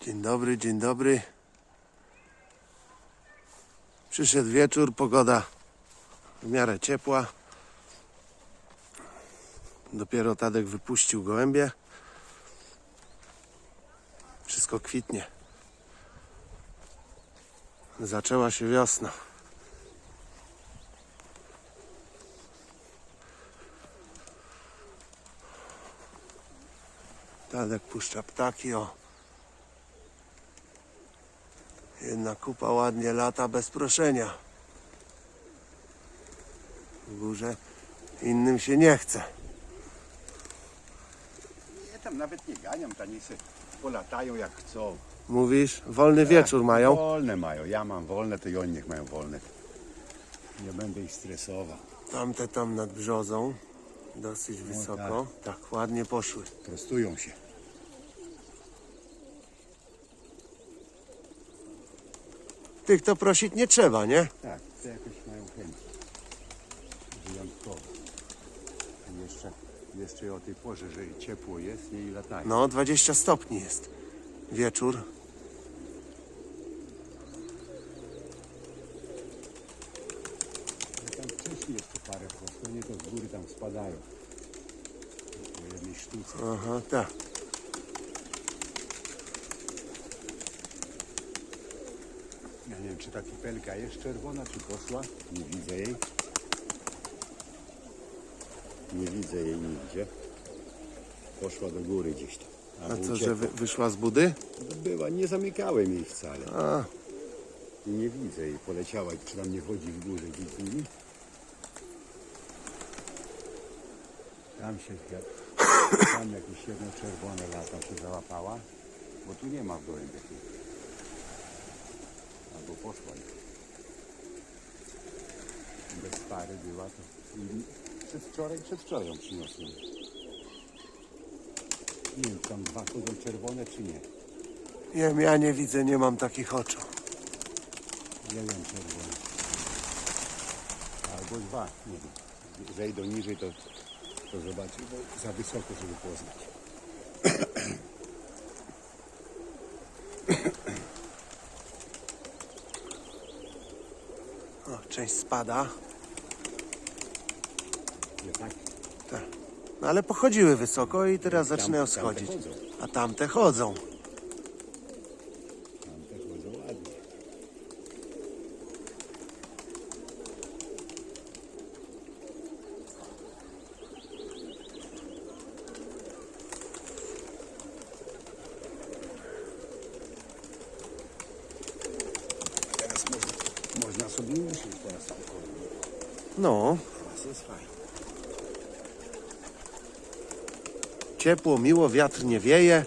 Dzień dobry, dzień dobry. Przyszedł wieczór, pogoda w miarę ciepła. Dopiero Tadek wypuścił gołębie. Wszystko kwitnie. Zaczęła się wiosna. Tadek puszcza ptaki, o. Jedna kupa ładnie lata bez proszenia. W górze innym się nie chce. Ja tam nawet nie ganiam, se polatają jak chcą. Mówisz, wolny wieczór mają. Wolne mają, ja mam wolne, to i oni niech mają wolne. Nie będę ich stresował. Tamte tam nad brzozą, dosyć wysoko. Tak, ładnie poszły. Prostują się. Tych to prosić nie trzeba, nie? Tak, to jakoś mają chęć. Wyjątkowo. I Jeszcze, jeszcze o tej porze, że ciepło jest, nie i latają. No, 20 stopni jest. Wieczór. Tam wcześniej jeszcze parę poszło, nie to z góry tam spadają. Po jednej sztuce. Aha, tak. Ja nie wiem, czy ta pipelka jest czerwona, czy poszła. Nie widzę jej. Nie widzę jej nigdzie. Poszła do góry gdzieś tam. A co, że wy, wyszła z budy? Była, nie zamykałem jej wcale. A, I nie widzę jej. Poleciała, czy tam nie chodzi w górę gdzieś nimi. Tam się tam jakieś jedno czerwone lata się załapała, bo tu nie ma w gołębiach. Albo poszła już. Bez pary była to. I przedwczoraj, przedwczoraj ją przyniosłem. Nie wiem, tam dwa chodzą czerwone czy nie. nie wiem, ja nie widzę, nie mam takich oczu. Jeden czerwony. Albo dwa, nie wiem. Zejdą niżej, to, to zobaczę, bo za wysoko, żeby poznać. Spada. Tak? Tak. No ale pochodziły wysoko i teraz zaczynają schodzić. A tamte chodzą. Tam te chodzą ładnie. Teraz można, można sobie usiąść teraz spokojnie. No, Teraz jest fajnie. ciepło, miło, wiatr nie wieje.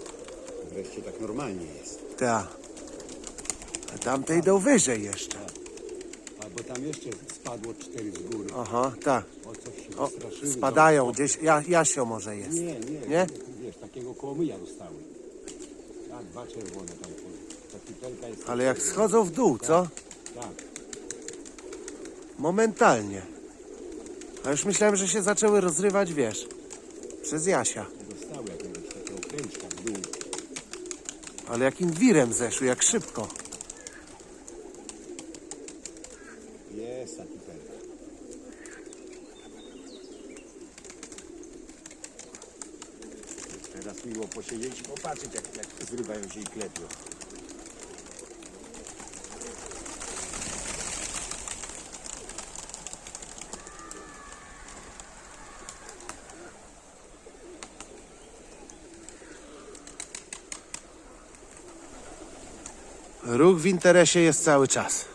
Wreszcie tak normalnie jest. Ta. A tamte idą wyżej jeszcze. Albo tam jeszcze spadło cztery z góry. Aha, tak. O się O, spadają gdzieś. Ja, Jasio może jest. Nie, nie, Nie? Wiesz, takiego kołomyja dostały. Tak, dwa czerwone tam. Ta jest... Ale jak schodzą w dół, co? Tak, Momentalnie. A już myślałem, że się zaczęły rozrywać, wiesz, przez Jasia. dostały jakiegoś takiego kręczka w dół. Ale jakim wirem zeszły, jak szybko. Jest ta pipelka. Teraz miło posiedzieć i popatrzeć, jak, jak zrywają się i klepią. Ruch w interesie jest cały czas.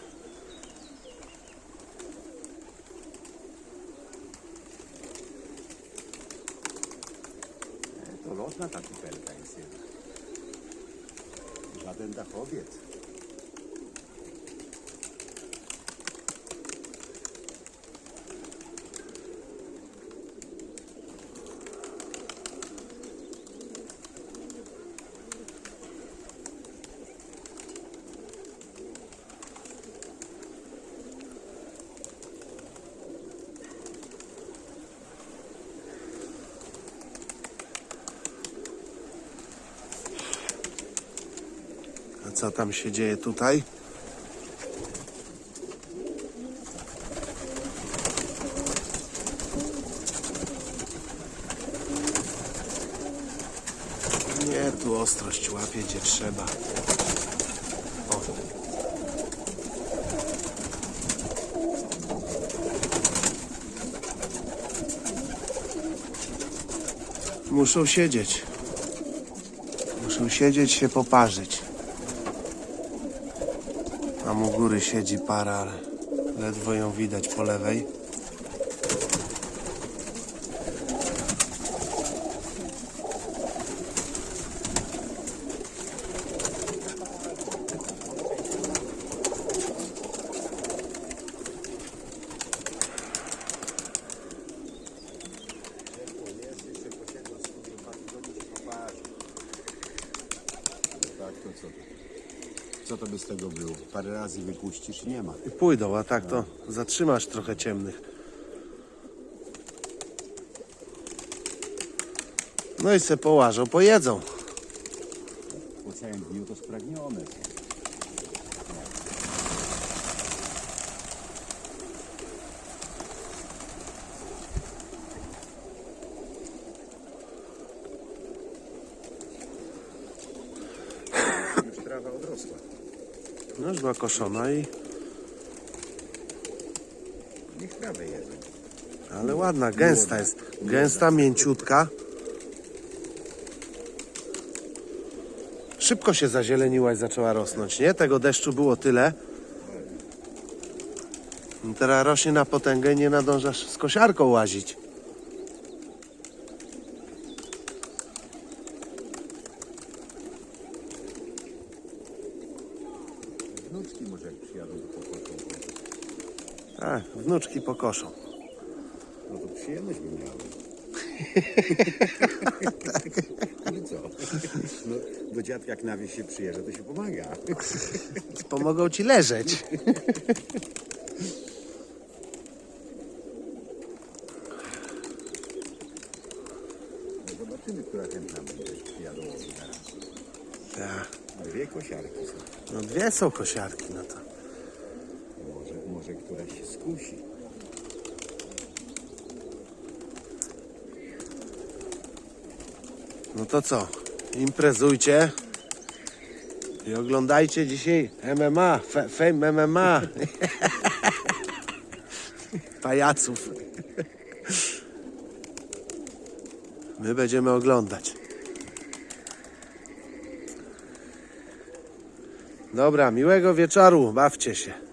To lotna ta pipelka jest jedna. Żaden dachowiec. Co tam się dzieje tutaj? Nie, tu ostrość łapie gdzie trzeba. O. Muszą siedzieć. Muszą siedzieć, się poparzyć. Tam u góry siedzi para, ale ledwo ją widać po lewej. Tak, to co? Co to by z tego było? Parę razy wypuścisz i nie ma. I pójdą, a tak to zatrzymasz trochę ciemnych. No i se połażą, pojedzą. Po całym dniu to spragnione są. Już trawa odrosła. No już była koszona i... Niech trawę jedzą. Ale ładna, gęsta jest. Gęsta, mięciutka. Szybko się zazieleniła i zaczęła rosnąć, nie? Tego deszczu było tyle. Teraz rośnie na potęgę i nie nadążasz z kosiarką łazić. Wnuczki może jak przyjadą do pokoju. Tak, wnuczki pokoszą. No to przyjemność by miały. No co? No, do dziadka jak na wieś się przyjeżdża, to się pomaga. Pomogą ci leżeć. No zobaczymy, która chętna będzie przyjadą teraz. Tak. Dwie kosiarki są. No dwie są kosiarki, no to. Może, któraś skusi. No to co? Imprezujcie. I oglądajcie dzisiaj MMA, fe, Fame MMA. Pajaców. My będziemy oglądać. Dobra, miłego wieczoru, bawcie się.